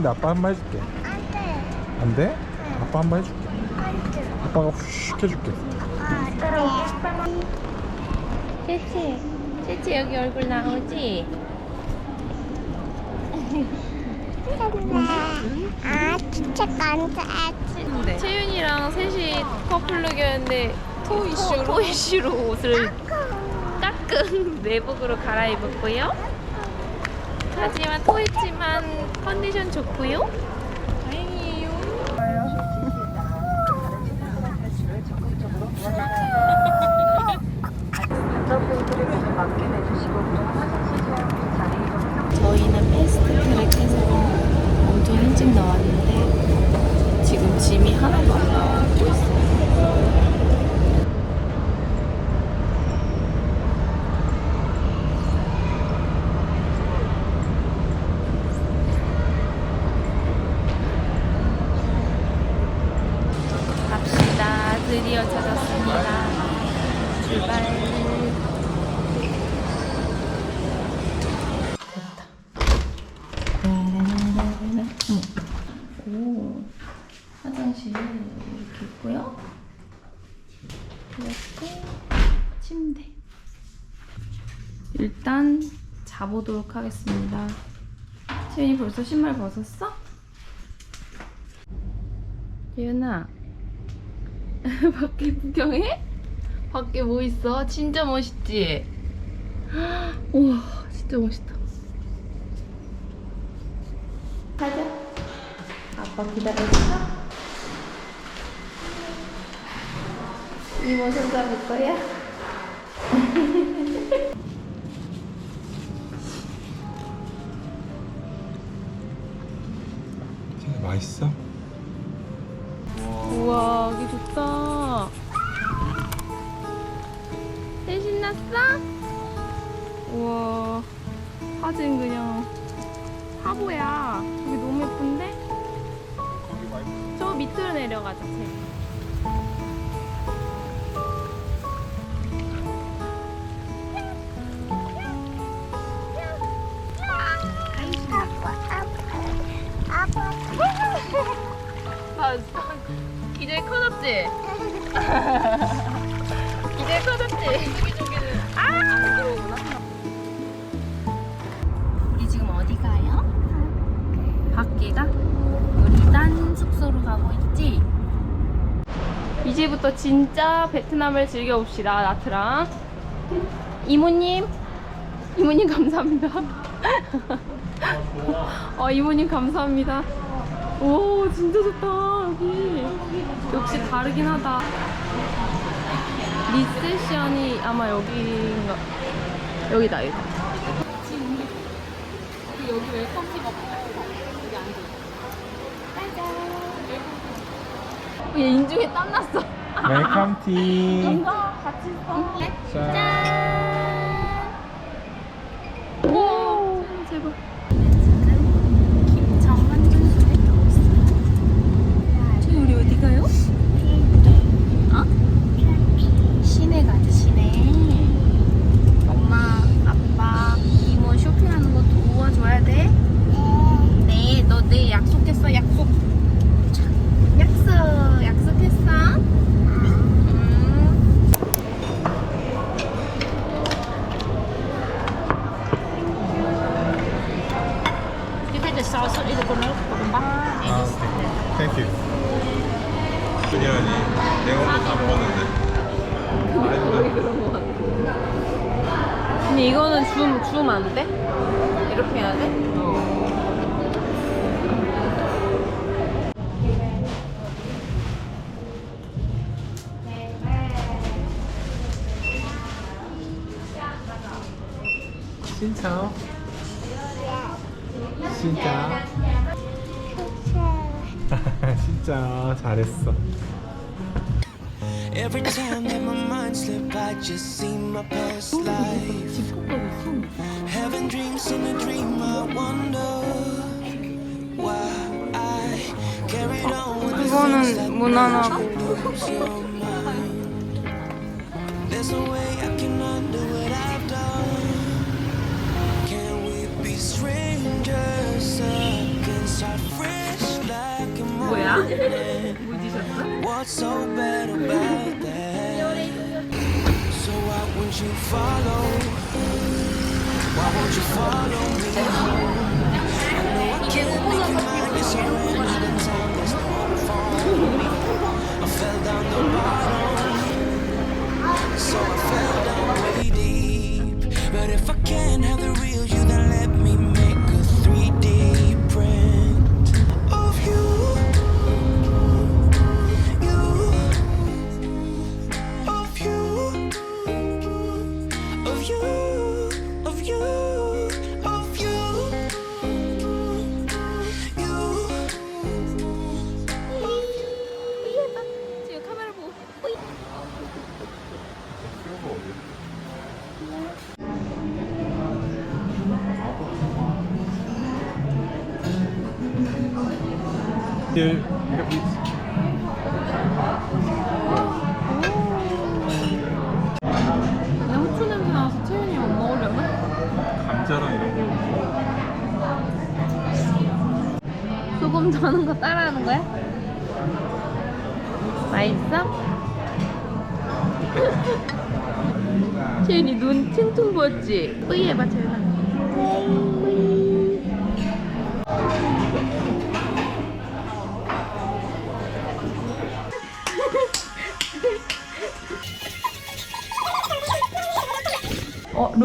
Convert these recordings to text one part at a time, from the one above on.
건데 아빠 한 번 해줄게. 안 돼. 안 돼? 아빠 한 번 해줄게. 안 돼. 아빠가 휙 해줄게. 아, 채채 채채 여기 얼굴 나오지? 아, 진짜 깜짝 채윤이랑 셋이 커플룩이었는데 토 이슈로, 토 이슈로 옷을 따끔 내복으로 갈아입었고요. 하지만 토했지만 컨디션 좋고요. 다행이에요. 저희는 패스트 트랙해서 엄청 일찍 나왔는데 지금 짐이 하나도 안 나오고 있어요. 갑시다. 드디어 찾았습니다. 출발. 일단 자보도록 하겠습니다. 채윤이 벌써 신발 벗었어? 채윤아, 밖에 구경해? 밖에 뭐 있어? 진짜 멋있지? 우와, 진짜 멋있다. 가자. 아빠 기다려줄까? 이모 손 잡을 거야? 맛있어? 사진 그냥 화보야. 여기 너무 예쁜데? 저 밑으로 내려가자, 쟤. 아빠. 아, 기대 커졌지? 기대 커졌지? 아! 가고 있지? 이제부터 진짜 베트남을 즐겨봅시다, 나트랑. 이모님, 이모님 감사합니다. 어, 이모님 감사합니다. 오, 진짜 좋다, 여기. 역시 다르긴 하다. 리세션이 아마 여기인가. 여기다, 여기다. 여기 웰컴티가 여기 앉아. 얘 인중에 땀 났어. 웰컴 티. 이거 같이 써. 짠. 오, 제발. 김정은 선수를 보고 있어요. 저희 우리 어디 가요? 어? 시내 가자, 시내. 엄마, 아빠, 이모 쇼핑하는 거 도와줘야 돼? 네, 너 내일 약속했어, 약속. 약속, 약속했어? 음. 아, 오케이. 땡큐. 준현이 내가 오늘 다 먹었는데. 근데 이거는 줌, 줌 안 돼? 이렇게 해야 돼? 신차오. 진짜. 진짜 잘했어. Every time that my mind slip, I just see my past life. Having dreams in a dream, I wonder why I carried on with the things that 무난하고 lose your mind. There's no way 뭐야? 뭐 드셨어? What's so bad about that? So why won't you follow? Why won't you follow me home? I know I can't make you mine, yes I ran out of time, there's no one for me. I fell down the bottom, so I fell down way deep. But if I can't have the real you, 일 근데 후추 냄새 나서 채윤이 안 먹으려나? 감자랑 이런 거. 소금 저는 거 따라하는 거야? 맛있어? 채윤이 눈 퉁퉁 부었지? 뿌이 해봐 채윤아 어,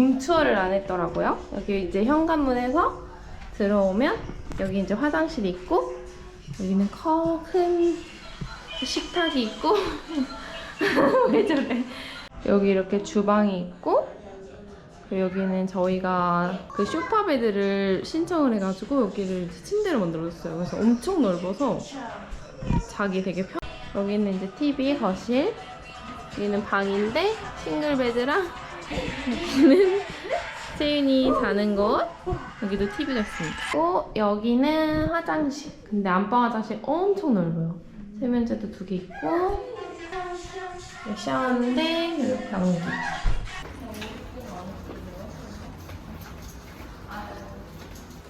룸투어를 안 했더라고요. 여기 이제 현관문에서 들어오면 여기 이제 화장실이 있고 여기는 커, 큰 식탁이 있고 왜 저래? 여기 이렇게 주방이 있고 그리고 여기는 저희가 그 쇼파 베드를 신청을 해가지고 여기를 침대로 만들어줬어요. 그래서 엄청 넓어서 자기 되게 편. 여기는 이제 TV 거실. 여기는 방인데 싱글 베드랑 여기는 채윤이 자는 곳. 여기도 TV가 있습니다. 또 여기는 화장실. 근데 안방 화장실 엄청 넓어요. 세면대도 두 개 있고 여기 샤워인데 그리고 변기.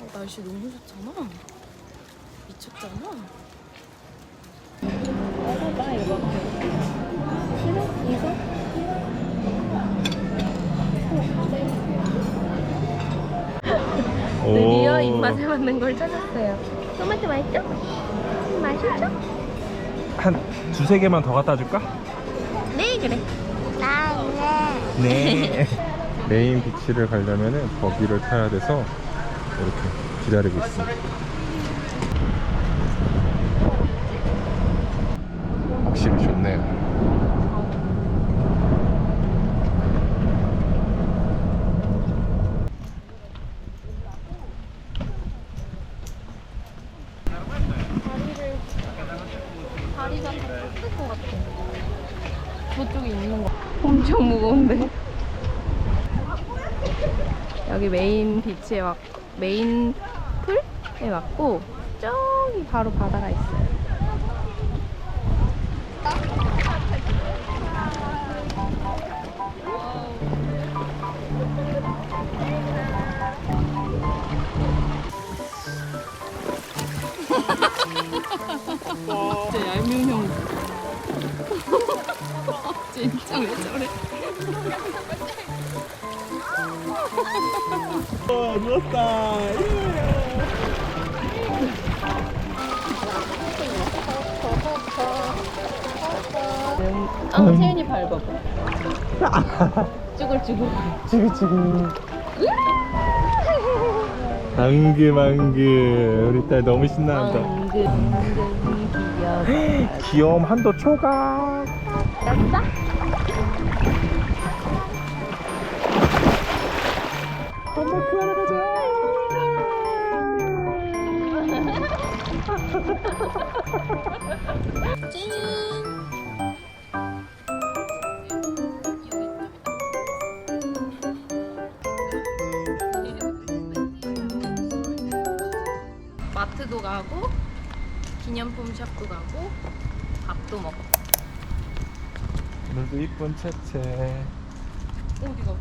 어, 날씨 너무 좋잖아. 미쳤잖아. 입맛에 맞는 걸 찾았어요. 토마토 맛있죠? 맛있죠? 한 두세 개만 더 갖다 줄까? 네 그래. 나는 네. 메인 비치를 가려면은 버기를 타야 돼서 이렇게 기다리고 있습니다. 확실히 좋네요. 다리가 다쓸것 같아. 저쪽에 있는 거. 엄청 무거운데. 여기 메인 비치에 왔 메인 풀에 왔고 저기 바로 바다가 있어요. 진 진짜 왜 저래? 아, 채연이 밟아봐. 쭈글쭈글. 찌그찌그. 앙금앙금 우리 딸 너무 신나한다. 앙금, 앙금, 귀여워. 귀여움 한도 초각. 됐어? 마트도 가고 기념품 샵도 가고 밥도 먹고 오늘도 이쁜 채채. 어디가?